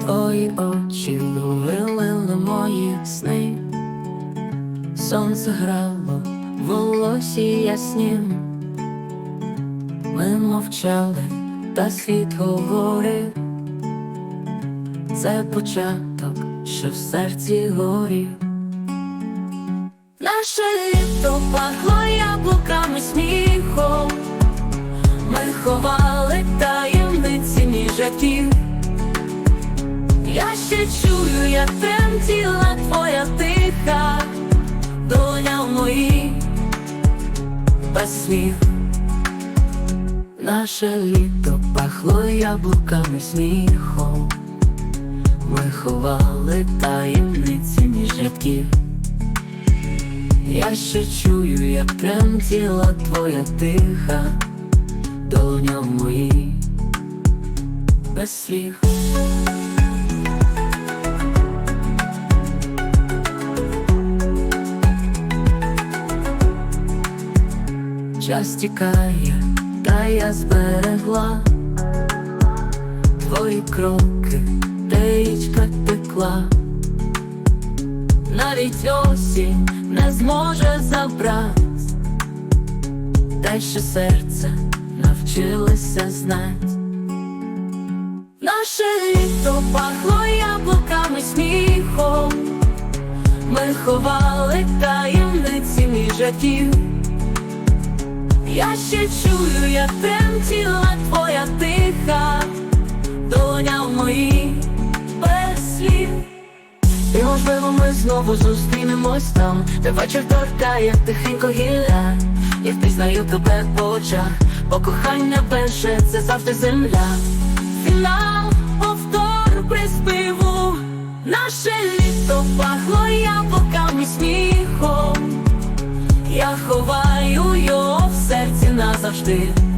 Твої очі вилили мої сни, сонце грало, волосі яснім. Ми мовчали, та світ говорив. Це початок, що в серці горів. Наше літо пахло яблуками сміхом. Ми ховали таємниці життів. Я ще чую, як тремтіла твоя тиха, доня в моїй без слів. Наше літо пахло яблуками сміхом. Ми ховали таємниці між рядків. Я ще чую, як тремтіла твоя тиха, доня в моїй без слів. Час тікає, та я зберегла твої кроки, де річка текла, навіть осінь не зможе забрати, що серце навчилося знать. Наше літо пахло яблуками сміхом, ми ховали таємниці між життів. Я ще чую, як тремтіла твоя тиха, доня в моїй без слів. І можливо ми знову зустрінемось там, де вечір торкає, як тихенько гілля. Я впізнаю тебе по очах, бо кохання перше це завжди земля. Фінал, повтор приспіву, наше літо пахло яблуками сміхом. Я ховаю його в назавжди.